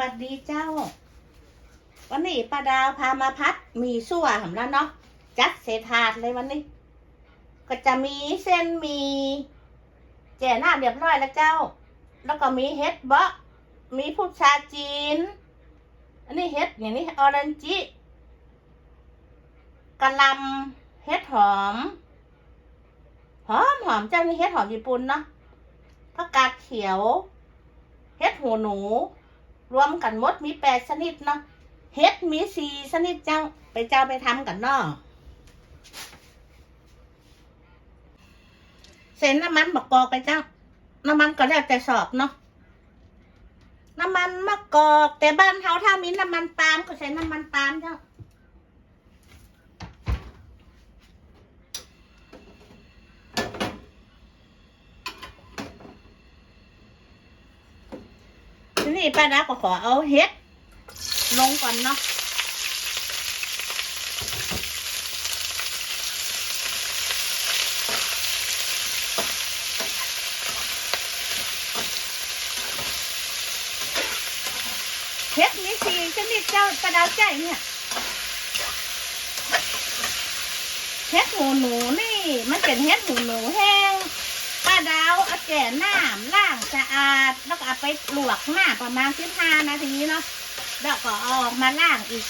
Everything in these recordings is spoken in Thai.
สวัสดีเจ้า วันนี้ป้าดาวพามาพัดมีสั่วหำแล้วเนาะจัดเศษถาดเลยวันนี้ ก็จะมีเส้นมีแจ่หน้าเรียบร้อยแล้วเจ้า แล้วก็มีเฮ็ดเบะมีพุทราจีน อันนี้เฮ็ดอย่างนี้ออเรนจิกะลำเฮ็ดหอม หอมหอมเจ้านี่เฮ็ดหอมญี่ปุ่นเนาะผักกาดเขียว เฮ็ดหัวหนู รวมกันหมดมีแปดชนิดเนาะเฮ็ดมีสี่ชนิดเจ้าไปเจ้าไปทำกันเนาะเส้นน้ำมันมะกอกไปเจ้า น้ำมันก็แล้วแต่สอบเนาะน้ำมันมะกอก แต่บ้านเฮาถ้ามีน้ำมันปาล์มก็ใช้น้ำมันปาล์มเจ้า ทีนี้ป้าดาก็ขอเอาเฮ็ดลงก่อนเนาะเฮ็ดมีสี่ชนิดเจ้าป้าดาวใจเนี่ยเฮ็ดหูหนูนี่ มันเป็นเฮ็ดหูหนูแห้ง ดาวเอาแก่น้ำล้างสะอาด แล้วก็เอาไปลวกหน้าประมาณสิบห้านาทีเนาะแล้วก็ออกมาล้างอีก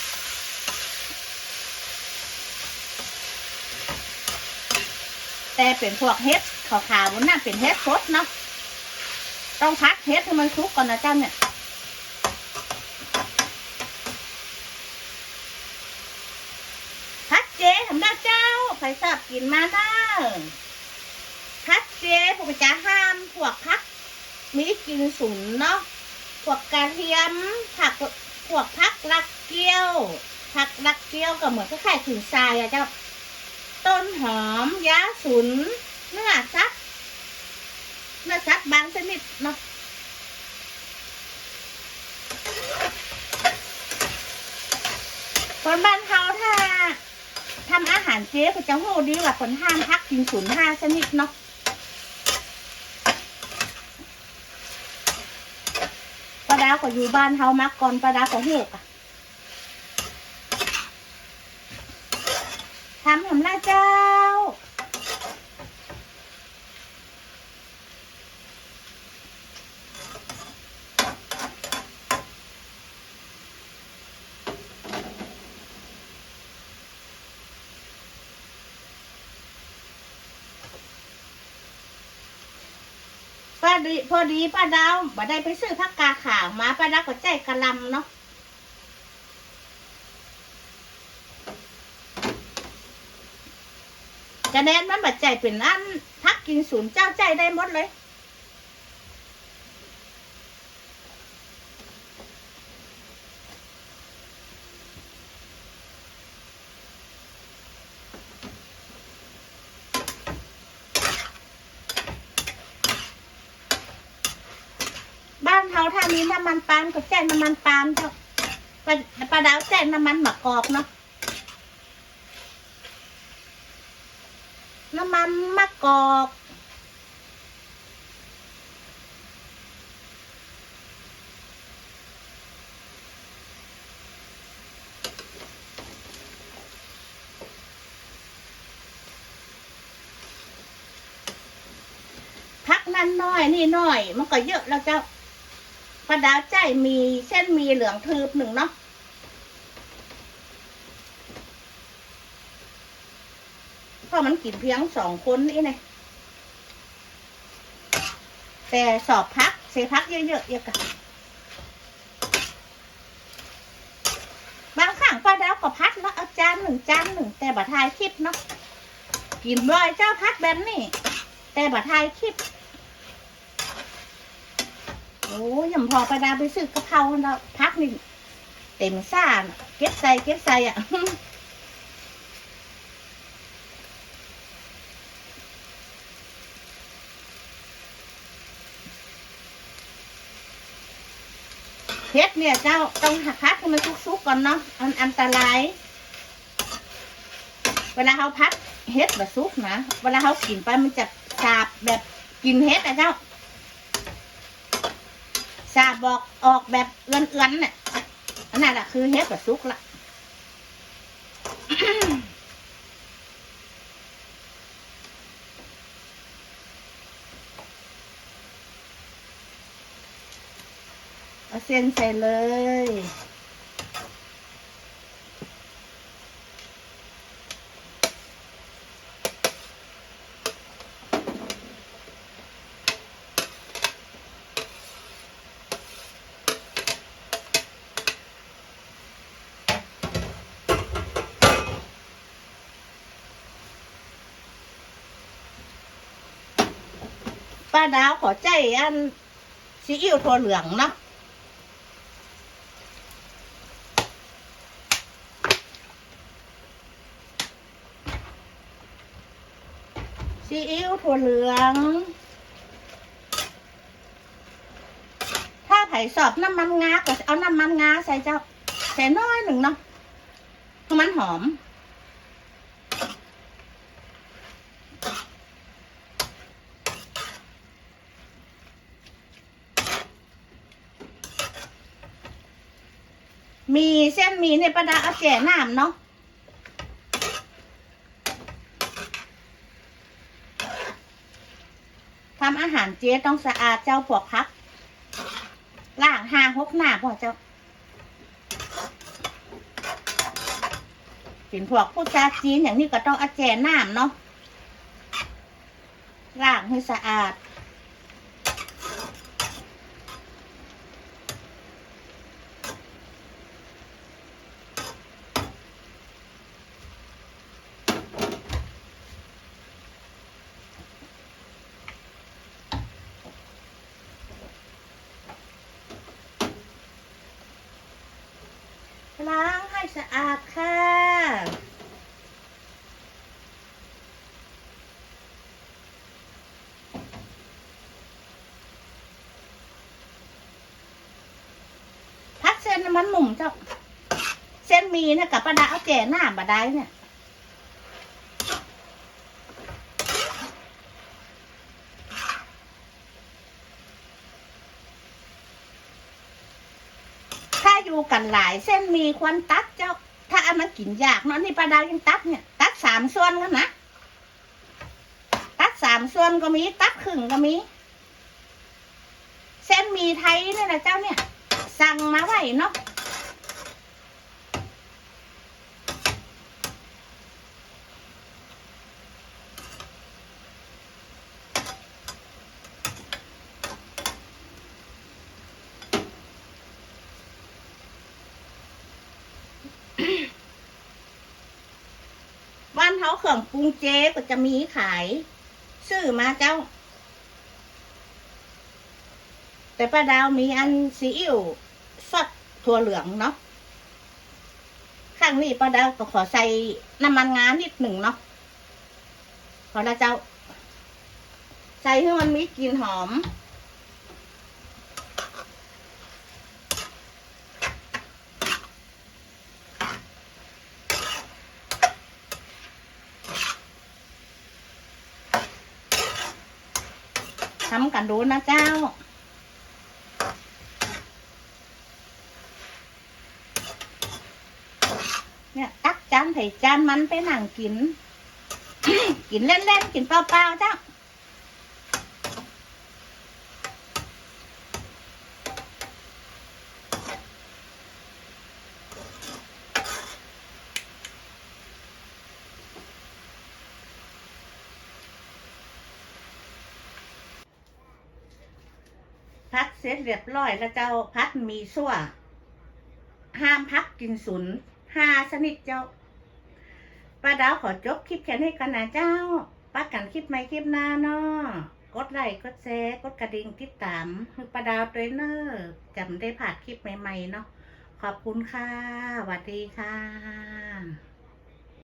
แต่เป็นพวกเฮ็ดขาวๆบนหน้าเป็นเฮ็ดสดเนาะต้องพักเฮ็ดให้มันสุกก่อนนะจ้าเนี่ยพัดเจทำได้เจ้าใครชอบกินมาได้พัด เจพวกจะห้ามพวกพักมีกินสุนเนาะพวกกระเทียมผักพวกพักลักเกี้ยว ผักลักเกี้ยวก็เหมือนคล้ายๆถึงทรายอะเจ้าต้นหอมยาสุนเนื้อสัตว์เนื้อสัตว์บางชนิดเนาะคนบ้านเขาถ้าทำอาหารเจ๊ก็จะโหดีกว่าคนห้ามพักกินศูนห้าชนิดเนาะ ปลาดาก็อยู่บ้านเฮามักก่อนปลาดาก็โหกอะทำทำละเจ้า ป้า ดีพอดีป้าดาวบ่ได้ไปซื้อผักกาขาวมาป้าดาวก็ใจกระลำเนาะกระแนนมันบัดใจเป็นอันพักกินศูนย์เจ้าใจได้หมดเลย บ้านเขาถ้า มีน้ำมันปาล์มก็แจ้งน้ำมันปาล์มเจ้าปลาปลาดาวแจ้งน้ำมันมะกอกเนาะน้ำมันมะกอกพักนั่นน้อยนี่น้อย มันก็เยอะแล้วเจ้า ปลาดาวใจมีเส้นมีเหลืองทืบหนึ่งเนาะเพราะมันกินเพียงสองคนนี่ไงแต่สอบพักเสพักเยอะๆเยอะกันบางครั้งป้าดาวก็พัดแล้วเอาจานหนึ่งจานหนึ่งแต่บัทายคลิปเนาะกินบ่อยเจ้าพัดแบบนี้แต่บัทายคลิป โอ้ยยังพอไปดาไปซื้อกะเพราแล้วพักนี่เต็มซ่านเก็บใส่เก็บใส่อะเพชรเนี่ยเจ้าต้องหักพัดให้มันสุกๆก่อนเนาะมันอันตราย เวลาเขาพัดเฮ็ดแบบสุกนะ เวลาเขากินไปมันจะสาบแบบกินเฮ็ดอะเจ้า สจะบอกออกแบบเอื้อนๆเนี่ยอันนั้นแหละคือเฮ็ดแบบซุกละเอาเส้นใส่เลย ป้าดาวขอใจอันซีอิ๊วถั่วเหลืองเนาะซีอิ๊วถั่วเหลือง ถ้าไผ่สอบน้ำมันงาก็เอาน้ำมันงาใส่เจ้า ใส่น้อยหนึ่งเนาะเพราะมันหอม มีเส้นมีในประดาเอาแจ่น้ำเนาะทำอาหารเจ๊ต้องสะอาดเจ้าพวกพักล่างห้าหกหน้าพ่อเจ้าเป็นพวกผู้ชาจีนอย่างนี้ก็ต้องอาแจ่น้ำเนาะล้างให้สะอาด ล้างให้ สะอาดค่ะ พักเส้นน้ำมันหนุ่มเจ้า เส้นมีเนี่ยกับปลาดาเอาแก่หน้าบาได้เนี่ย อยู่กันหลาย เส้นมีควันตักเจ้า ถ้าอันมันกินยากเนาะนี่ปลาดาวยังตักเนี่ย ตักสามส่วนกันนะตักสามส่วนก็มี ตักครึ่งก็มี เส้นมีไทยเนี่ยนะเจ้าเนี่ย สั่งมาไว้เนาะ บ้านเขาเครื่องปรุงเจก็จะมีขาย ซื้อมาเจ้า แต่ป้าดาวมีอันซีอิ๊วซอสถั่วเหลืองเนาะข้างนี้ป้าดาวก็ขอใส่น้ำมันงานิดหนึ่งเนาะพอล้วเจ้า ใส่ให้มันมีกลิ่นหอม ทำกันดูนะเจ้า เนี่ยตักจานไถ่จานมันไปหนังกิน กินเล่นๆ กินเปล่าๆเจ้า เสร็จเรียบร้อยแล้วเจ้าพัดมีสั่ว ห้ามพักกินสุนห้าสนิทเจ้าป้าดาวขอจบคลิปแค่นี้กันนะเจ้าป้ากันคลิปใหม่คลิปหน้าเนาะกดไลค์กดแชร์กดกระดิ่งติดตามให้ป้าดาวตัวเนอร์จำได้ผ่านคลิปใหม่ๆเนาะขอบคุณค่ะสวัสดีค่ะ